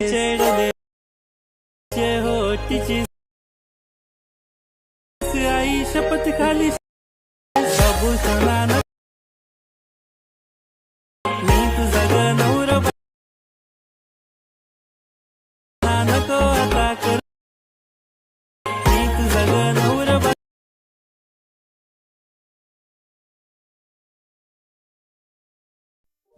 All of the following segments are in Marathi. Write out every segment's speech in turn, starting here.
चढले हो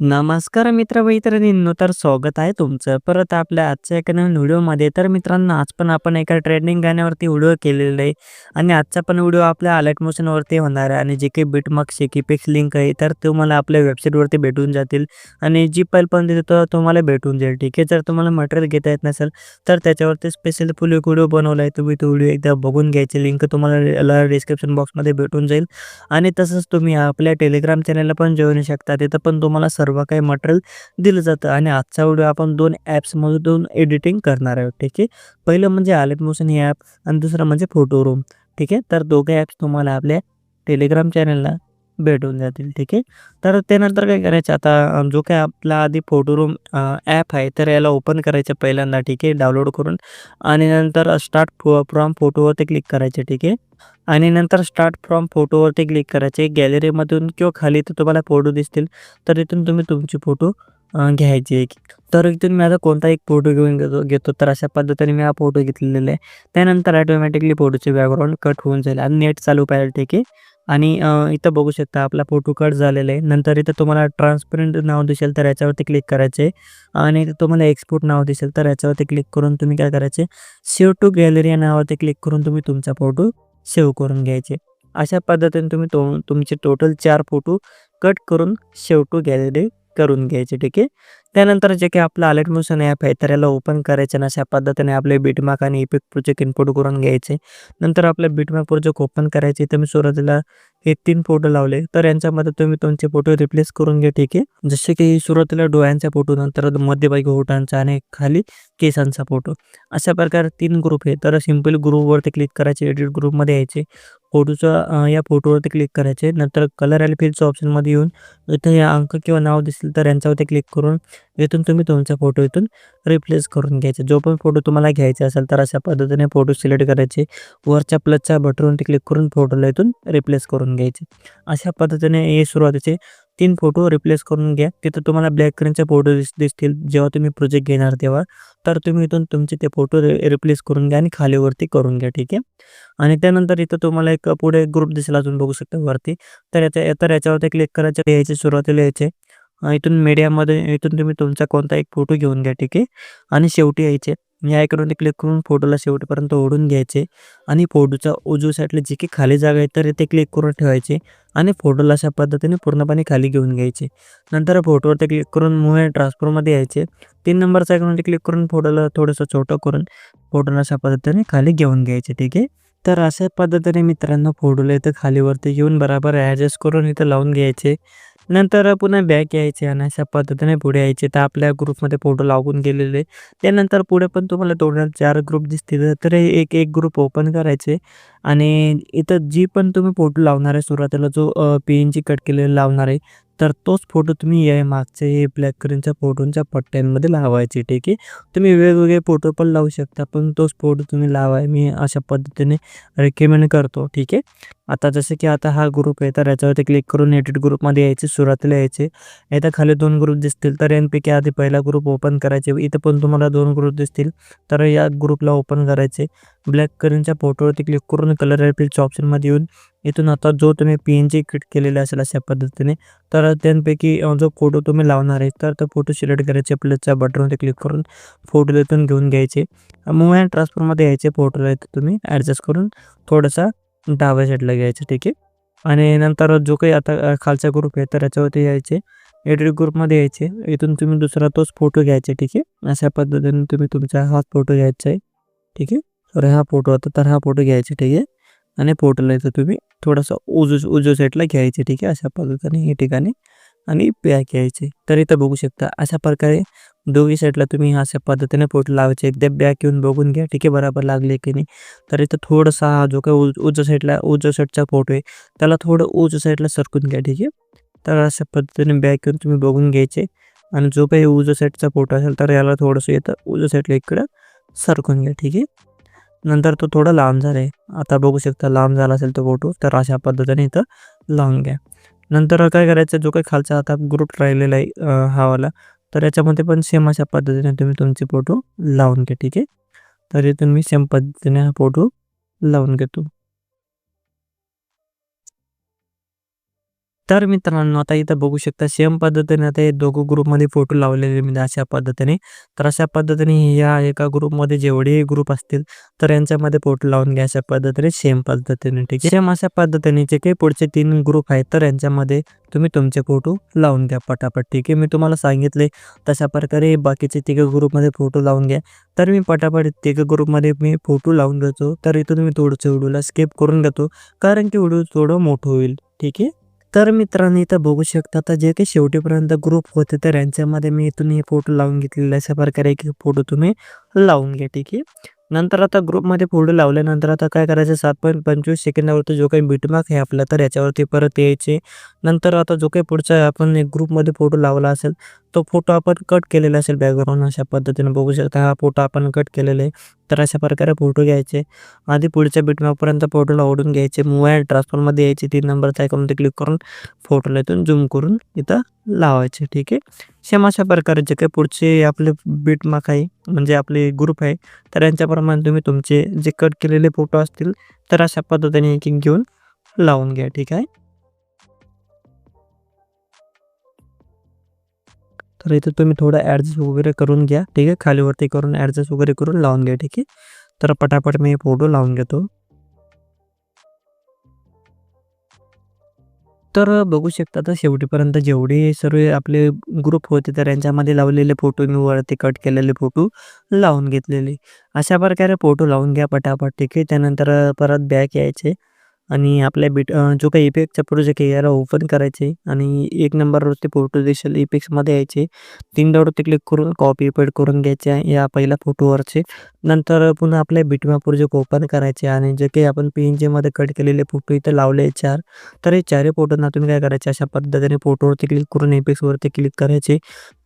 नमस्कार मित्र मैत्रिणींनो तर स्वागत आहे तुमचं. परत आपल्या आजच्या एका नवीन व्हिडिओमध्ये. तर मित्रांनो आज पण आपण एका ट्रेंडिंग गाण्यावरती व्हिडिओ केलेला आहे. आणि आजचा पण व्हिडिओ आपल्या अलर्ट मोशनवरती होणार आहे. आणि जे काही बिटमार्क्स किपिक्स लिंक आहे तर तुम्हाला आपल्या वेबसाईटवरती भेटून जातील. आणि जी पाईल पण देतो तुम्हाला भेटून जाईल. ठीक आहे? जर तुम्हाला मटेरियल घेता येत नसेल तर त्याच्यावरती स्पेशल फुल एक व्हिडिओ बनवला आहे. तुम्ही तो व्हिडिओ एकदा बघून घ्यायची लिंक तुम्हाला डिस्क्रिप्शन बॉक्समध्ये भेटून जाईल. आणि तसंच तुम्ही आपल्या टेलिग्राम चॅनलला पण जॉईन शकता. तिथं पण तुम्हाला सर्व काही मटेरियल दिलं जातं. आणि आजचा व्हिडिओ आपण दोन ॲप्समधून एडिटिंग करणार आहोत ठीक आहे? पहिलं म्हणजे आलेट मोशन हे ॲप आणि दुसरं म्हणजे फोटो रूम ठीक आहे? तर दोघे ॲप्स तुम्हाला आपल्या टेलिग्राम चॅनलला भेटून जातील ठीक आहे? तर त्यानंतर काय करायचं आता जो काय आपला आधी फोटो रूम ॲप आहे तर याला ओपन करायचं पहिल्यांदा ठीक आहे? डाउनलोड करून. आणि नंतर स्टार्ट फ्रॉम फोटोवरती क्लिक करायचे ठीक आहे? आणि नंतर स्टार्ट फ्रॉम फोटोवरती क्लिक करायचे. गॅलरीमधून किंवा खाली तर तुम्हाला फोटो दिसतील. तर इथून तुम्ही तुमचे फोटो घ्यायची आहे तर इथून मी आता कोणता एक फोटो घेऊन घेतो घेतो तर अशा पद्धतीने मी हा फोटो घेतलेला आहे. त्यानंतर ॲटोमॅटिकली फोटोचे बॅकग्राऊंड कट होऊन जाईल. आणि नेट चालू पाहिजे ठीक आहे. आणि इथं बघू शकता आपला फोटो कट झालेला आहे. नंतर इथं तुम्हाला ट्रान्सपरंट नाव दिसेल तर याच्यावरती क्लिक करायचे. आणि इथं तुम्हाला एक्सपोर्ट नाव दिसेल तर याच्यावरती क्लिक करून तुम्ही काय करायचे? सेव्ह टू गॅलरी या नावावरती क्लिक करून तुम्ही तुमचा फोटो सेव्ह करून घ्यायचे. अशा पद्धतीने तुम्ही तो तुमचे टोटल चार फोटो कट करून सेव्ह टू गॅलरी करून घ्यायचे ठीक आहे? त्यानंतर जे काही आपलं अलर्ट मोशन ॲप आहे तर याला ओपन करायचं ना अशा पद्धतीने आपले बीटमार्क आणि इफेक्ट प्रोजेक्ट इनपुट करून घ्यायचे. नंतर आपले बीटमार्क प्रोजेक्ट ओपन करायचे. तर मी सुरुवातीला हे तीन फोटो लावले. तर यांच्यामध्ये तुम्ही तुमचे फोटो रिप्लेस करून घ्या ठीक आहे? जसे की सुरुवातीला डोळ्यांचा फोटो नंतर मध्यभागी ओठांचा आणि खाली केसांचा फोटो अशा प्रकारे तीन ग्रुप आहे. तर सिंपल ग्रुपवरती क्लिक करायचे एडिट ग्रुपमध्ये यायचे. फोटोचं या फोटोवरती क्लिक करायचे. नंतर कलर आणि फिलच्या ऑप्शनमध्ये येऊन इथं या अंक किंवा नाव दिसेल तर यांच्यावरती क्लिक करून इथून तुम्ही तुमचा फोटो इथून रिप्लेस करून घ्यायचा. जो पण फोटो तुम्हाला घ्यायचा असेल तर अशा पद्धतीने फोटो सिलेक्ट करायचे. वरच्या प्लसच्या बटनवरती क्लिक करून फोटोला इथून रिप्लेस करून घ्यायचे. अशा पद्धतीने हे सुरुवातीचे तीन फोटो रिप्लेस करून घ्या. तिथं तुम्हाला ब्लॅक कलरचे फोटो दिस दिसतील. जेव्हा तुम्ही प्रोजेक्ट घेणार तेव्हा तर तुम्ही इथून तुमचे ते फोटो रिप्लेस करून घ्या आणि खालीवरती करून घ्या ठीक आहे? आणि त्यानंतर इथं तुम्हाला एक पुढे ग्रुप दिसेल अजून बघू शकता वरती. तर याच्या तर याच्यावरती क्लिक करायचं लिहायचे सुरुवातीला यायचे. इथून मीडियामध्ये इथून तुम्ही तुमचा कोणता एक फोटो घेऊन घ्या ठीक आहे? आणि शेवटी यायचे. या आयकॉनवरती क्लिक करून फोटोला शेवटपर्यंत ओढून घ्यायचे आणि फोटोचा उजू साईडला जी की खाली जागा आहे तर ते क्लिक करून ठेवायचे आणि फोटोला अशा पद्धतीने पूर्णपणे खाली घेऊन घ्यायचे. नंतर फोटोवरती क्लिक करून मूव अँड ट्रान्सफरमध्ये यायचे. तीन नंबरच्या आयकॉनवरती क्लिक करून फोटोला थोडंसं छोटं करून फोटोला अशा पद्धतीने खाली घेऊन घ्यायचे ठीक आहे? तर अशा पद्धतीने मित्रांनो फोटोला इथं खालीवरती घेऊन बराबर ॲडजस्ट करून इथं लावून घ्यायचे. नंतर पुन्हा बॅक यायचे आणि अशा पद्धतीने पुढे यायचे. तर आपल्या ग्रुपमध्ये फोटो लागून गेलेले त्यानंतर पुढे पण तुम्हाला टोटल चार ग्रुप दिसतील. तर एक एक ग्रुप ओपन करायचे आणि इथं जी पण तुम्ही फोटो लावणार आहे सुरुवातीला जो पी एन जी कट केलेला लावणार आहे तर तोच फोटो तुम्ही या मागचे ब्लॅक कलरच्या फोटोंच्या पट्ट्यांमध्ये लावायचे ठीक आहे? तुम्ही वेगवेगळे फोटो पण लावू शकता पण तोच फोटो तुम्ही लावाय मी अशा पद्धतीने रेकमेंड करतो ठीक आहे? आता जसं की आता हा ग्रुप आहे तर याच्यावरती क्लिक करून एडिट ग्रुपमध्ये यायचे सुरुवातीला यायचे. आता खाली दोन ग्रुप दिसतील तर यांपैकी आधी पहिला ग्रुप ओपन करायचे इथं पण तुम्हाला दोन ग्रुप दिसतील तर या ग्रुपला ओपन करायचे. ब्लॅक कलरच्या फोटोवरती क्लिक करून कलर ॲपिलच्या ऑप्शनमध्ये येऊन इथून आता जो तुम्ही पी एन जी किट केलेला असेल अशा पद्धतीने तर त्यांपैकी जो फोटो तुम्ही लावणार आहे तर तो फोटो सिलेक्ट करायचे प्लसच्या बटनवरती क्लिक करून फोटो तिथून घेऊन घ्यायचे. मूव अँड ट्रान्सफरमध्ये यायचे फोटोला इथं तुम्ही ॲडजस्ट करून थोडासा डाव्या साईडला घ्यायचं ठीक आहे? आणि नंतर जो काही आता खालचा ग्रुप आहे तर याच्यावरती यायचे. एडिट ग्रुपमध्ये यायचे. इथून तुम्ही दुसरा तोच फोटो घ्यायचा ठीक आहे? अशा पद्धतीने तुम्ही तुमचा हाच फोटो घ्यायचा आहे ठीक आहे? तर हा फोटो होता तर हा फोटो घ्यायचा ठीक आहे? आणि फोटोला इथं तुम्ही थोडासा उजू उजू साईडला घ्यायचे ठीक आहे? अशा पद्धतीने हे ठिकाणी आणि बॅक घ्यायचे. तर इथं बघू शकता अशा प्रकारे दोघी साईडला तुम्ही अशा पद्धतीने फोटो लावायचे. एकदा बॅक येऊन बघून घ्या ठीक आहे? बरोबर लागले की नाही? तर इथं थोडासा हा जो काही उज उजव्या साईडला उजव्या साईडचा फोटो आहे त्याला थोडं उजव्या साईडला सरकून घ्या ठीक आहे? तर अशा पद्धतीने बॅक येऊन तुम्ही बघून घ्यायचे. आणि जो काही उजो साईडचा फोटो असेल तर याला थोडंसं येतं उजो साईडला इकडं सरकून घ्या ठीक आहे? नंतर तो थोडा लांब झाला. आहे आता बघू शकता लांब झाला असेल तो फोटो तर अशा पद्धतीने इथं लावून घ्या. नंतर काय करायचं जो काही खालचा आता ग्रुप राहिलेला आहे हावाला तर याच्यामध्ये पण सेम अशा पद्धतीने तुम्ही तुमचे फोटो लावून घ्या ठीक आहे? तर इथून मी सेम पद्धतीने हा फोटो लावून घेतो. तर मित्रांनो आता इथं बघू शकता सेम पद्धतीने आता हे दोघं ग्रुपमध्ये फोटो लावलेले मी म्हणजे अशा पद्धतीने तर अशा पद्धतीने या एका ग्रुपमध्ये जेवढेही ग्रुप असतील तर यांच्यामध्ये फोटो लावून घ्या अशा पद्धतीने सेम पद्धतीने ठीक आहे? सेम अशा पद्धतीने जे काही पुढचे तीन ग्रुप आहेत तर यांच्यामध्ये तुम्ही तुमचे फोटो लावून घ्या पटापट ठीक आहे? मी तुम्हाला सांगितले तशा प्रकारे बाकीचे तिघं ग्रुपमध्ये फोटो लावून घ्या. तर मी पटापट तिघं ग्रुपमध्ये मी फोटो लावून घेतो तर इथून मी थोडंसं व्हिडिओला स्किप करून घेतो कारण की व्हिडिओ थोडं मोठं होईल ठीक आहे? तर मित्रांनो इथं बघू शकता आता जे काही शेवटीपर्यंत ग्रुप होते तर यांच्यामध्ये मी इथून हे फोटो लावून घेतलेले अशा प्रकारे एक फोटो तुम्ही लावून घ्या ठीक आहे? नंतर आता ग्रुपमध्ये फोटो लावल्यानंतर आता काय करायचं सात पॉईंट पंचवीस सेकंदावरती जो काही बिटमार्क आहे आपला तर याच्यावरती परत यायचे. नंतर आता जो काही पुढचा आपण एक ग्रुपमध्ये फोटो लावला असेल तो फोटो आपण कट केलेला असेल बॅकग्राऊंड अशा पद्धतीने बघू शकता. हा फोटो आपण कट केलेला आहे. तर अशा प्रकारे फोटो घ्यायचे. आधी पुढच्या बिटमार्कपर्यंत फोटोला ओढून घ्यायचे. मोबाईल ट्रान्सफरमध्ये यायचे. तीन नंबरचा आयकॉनमध्ये ते क्लिक करून फोटोला इथून झूम करून इथं लावायचे. ठीक आहे? सेम अशा प्रकारे जे काही पुढचे आपले बिटमार्क आहे म्हणजे आपले ग्रुप आहे तर यांच्याप्रमाणे तुम्ही तुमचे जे कट केलेले फोटो असतील तर अशा पद्धतीने एक घेऊन लावून घ्या. ठीक आहे? तर इथे तुम्ही थोडं ॲडजस्ट वगैरे करून घ्या ठीक आहे? खालीवरती करून ॲडजस्ट वगैरे करून लावून घ्या ठीक आहे? तर पटापट मी फोटो लावून घेतो. तर बघू शकता तर शेवटीपर्यंत जेवढे सर्व आपले ग्रुप होते तर यांच्यामध्ये लावलेले फोटो मी वरती कट केलेले फोटो लावून घेतलेले. अशा प्रकारे फोटो लावून घ्या पटापट ठीक आहे? त्यानंतर परत बॅक यायचे. आणि आपल्या बिट जो काही इफेक्टचा प्रोजेक्ट आहे याला ओपन करायचे आणि एक नंबरवरती फोटो देशील इफेक्ट्समध्ये यायचे. तीन डॉटवरती क्लिक करून कॉपी पेड करून घ्यायचे या पहिल्या फोटोवरचे नंतर पुन्हा आपल्या बिटमा प्रोजेक्ट ओपन करायचे आणि जे काही आपण पी एन जीमध्ये कट केलेले फोटो इथं लावले चार तर हे चारही फोटोंना तुम्ही काय करायचे? अशा पद्धतीने फोटोवरती क्लिक करून इफेक्ट्सवरती क्लिक करायचे.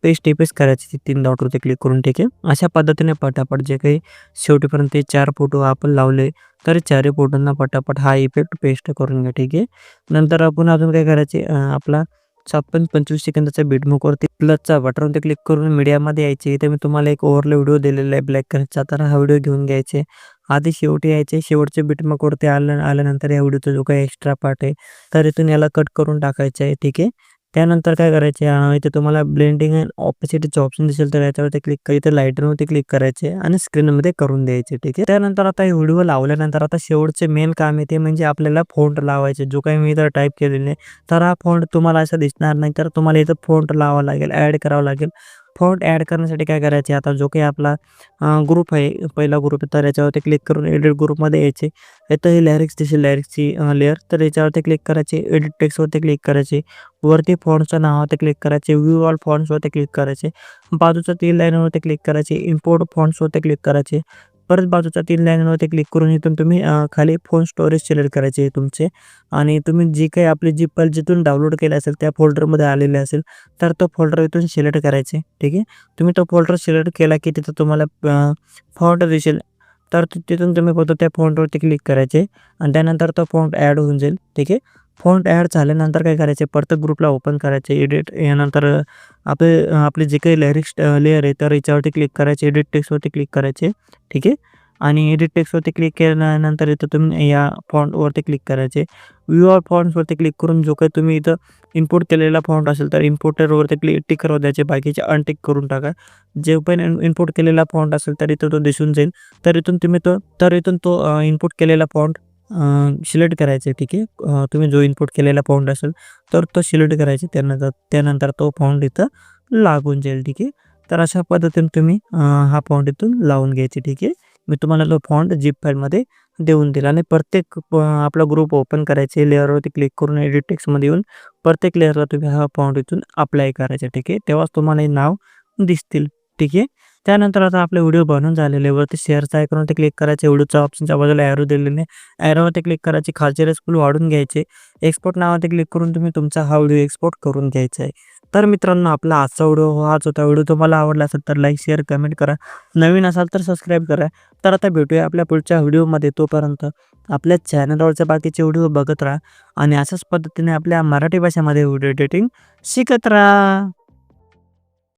पेस्ट इफेक्ट्स करायचे तीन डॉटवरती क्लिक करून ठीक आहे? अशा पद्धतीने पटापट जे काही शेवटीपर्यंत चार फोटो आपण लावले. तर चारे फोटोंना पटापट हा इफेक्ट पेस्ट करून घ्या ठीक आहे? नंतर आपण अजून काय करायचे आपला सात पॉईंट पंचवीस सेकंदाच्या बीटमुकवरती प्लसचा बटनवरती क्लिक करून मीडियामध्ये यायचे. इथे मी तुम्हाला एक ओव्हरले व्हिडिओ दिलेला आहे ब्लॅक कलरचा तर हा व्हिडिओ घेऊन घ्यायचे. आधी शेवटी यायचे. शेवटचे बीटमुकवरती आल्या आल्यानंतर या व्हिडिओचा जो काही एक्स्ट्रा पार्ट आहे तर इथून याला कट करून टाकायचं आहे ठीक आहे? त्यानंतर काय करायचे इथे तुम्हाला ब्लेंडिंग अँड ऑपोसिटीचं ऑप्शन दिसेल तर याच्यावरती क्लिक करा इथे लाईटरवरती क्लिक करायचे आणि स्क्रीनमध्ये करून द्यायचे ठीक आहे? त्यानंतर आता हे व्हिडिओ लावल्यानंतर आता शेवटचे मेन काम आहे ते म्हणजे आपल्याला फोंट लावायचे. जो काही मी इथं टाईप केलेले तर हा फोंट तुम्हाला असं दिसणार नाही तर तुम्हाला इथं फोंट लावावा लागेल ॲड करावं लागेल. फॉन्ट ॲड करण्यासाठी काय करायचे? आता जो काही आपला ग्रुप आहे पहिला ग्रुप आहे तर याच्यावरती क्लिक करून एडिट ग्रुपमध्ये यायचे. इथं हे लॅरिक्स दिसेल लॅरिक्सची लेअर तर याच्यावरती क्लिक करायचे एडिट टेक्स्टवरती क्लिक करायचे. वरती फॉन्टच्या नावावरती क्लिक करायचे. व्ह्यू ऑल फॉन्ट्सवरती क्लिक करायचे. बाजूच्या तीन लाईनवरती क्लिक करायचे. इम्पोर्ट फॉन्ट्सवरती क्लिक करायचे. परत बाजूच्या तीन लाईनवरती क्लिक करून इथून तुम्ही खाली फोन स्टोरेज सिलेक्ट करायचे तुमचे. आणि तुम्ही जी काही आपली जी पल जिथून डाउनलोड केली असेल त्या फोल्डरमध्ये आलेले असेल तर तो फोल्डर इथून सिलेक्ट करायचे. ठीक आहे? तुम्ही तो फोल्डर सिलेक्ट केला की तिथं तुम्हाला फॉन्ट दिसेल. तर तिथून तुम्ही फक्त त्या फॉन्टवरती क्लिक करायचे. आणि त्यानंतर तो फॉन्ट ॲड होऊन जाईल. ठीक आहे? फॉन्ट ॲड झाल्यानंतर काय करायचे? परत ग्रुपला ओपन करायचे एडिट यानंतर आपले आपले जे काही लॅरिक्स लेअर आहे तर याच्यावरती क्लिक करायचे एडिट टेक्स्टवरती क्लिक करायचे ठीक आहे? आणि एडिट टेक्स्टवरती क्लिक केल्यानंतर इथं तुम्ही या फॉन्टवरती क्लिक करायचे. व्ह्यू ऑर फॉन्ट्सवरती क्लिक करून जो काही तुम्ही इथं इम्पोर्ट केलेला फॉन्ट असेल तर इम्पोर्टरवरती क्लिक टिक करू द्यायचे बाकीचे अनटिक करून टाका. जे पण इम्पोर्ट केलेला फॉन्ट असेल तर इथं तो दिसून जाईल. तर इथून तुम्ही तो तर इथून तो इनपुट केलेला फॉन्ट सिलेक्ट करायचे ठीक आहे. तुम्ही जो इनपुट केलेला पाऊंड असेल तर तो सिलेक्ट करायचे. त्यानंतर त्यानंतर तो पाऊंड इथं लागून जाईल ठीक आहे. तर अशा पद्धतीने तुम्ही हा पाऊंड इथून लावून घ्यायचे ठीक आहे. मी तुम्हाला तो फॉन्ट जीप फाईलमध्ये देऊन दिला आणि प्रत्येक आपला ग्रुप ओपन करायचे लेअरवरती क्लिक करून एडिट टेक्समध्ये येऊन प्रत्येक लेअरला तुम्ही हा फॉन्ट इथून अप्लाय करायचा ठीक आहे. तेव्हाच तुम्हाला हे नाव दिसतील ठीक आहे. त्यानंतर आता आपले व्हिडिओ बनून झालेले. वरती शेअरचा आयकॉनवरती क्लिक करायचे. व्हिडिओच्या ऑप्शनच्या बाजूला ॲरो दिलेले ॲरोवरती क्लिक करायचे. खालचे रेस्कूल वाढून घ्यायचे. एक्सपोर्ट नावावरती क्लिक करून तुम्ही तुमचा हा व्हिडिओ एक्सपोर्ट करून घ्यायचा आहे. तर मित्रांनो आपला आजचा व्हिडिओ हाच होता. व्हिडिओ तुम्हाला आवडला असेल तर लाईक शेअर कमेंट करा. नवीन असाल तर सबस्क्राईब करा. तर आता भेटूया आपल्या पुढच्या व्हिडिओमध्ये तोपर्यंत आपल्या चॅनलवरचे बाकीचे व्हिडिओ बघत राहा आणि अशाच पद्धतीने आपल्या मराठी भाषेमध्ये व्हिडिओ एडिटिंग शिकत राहा.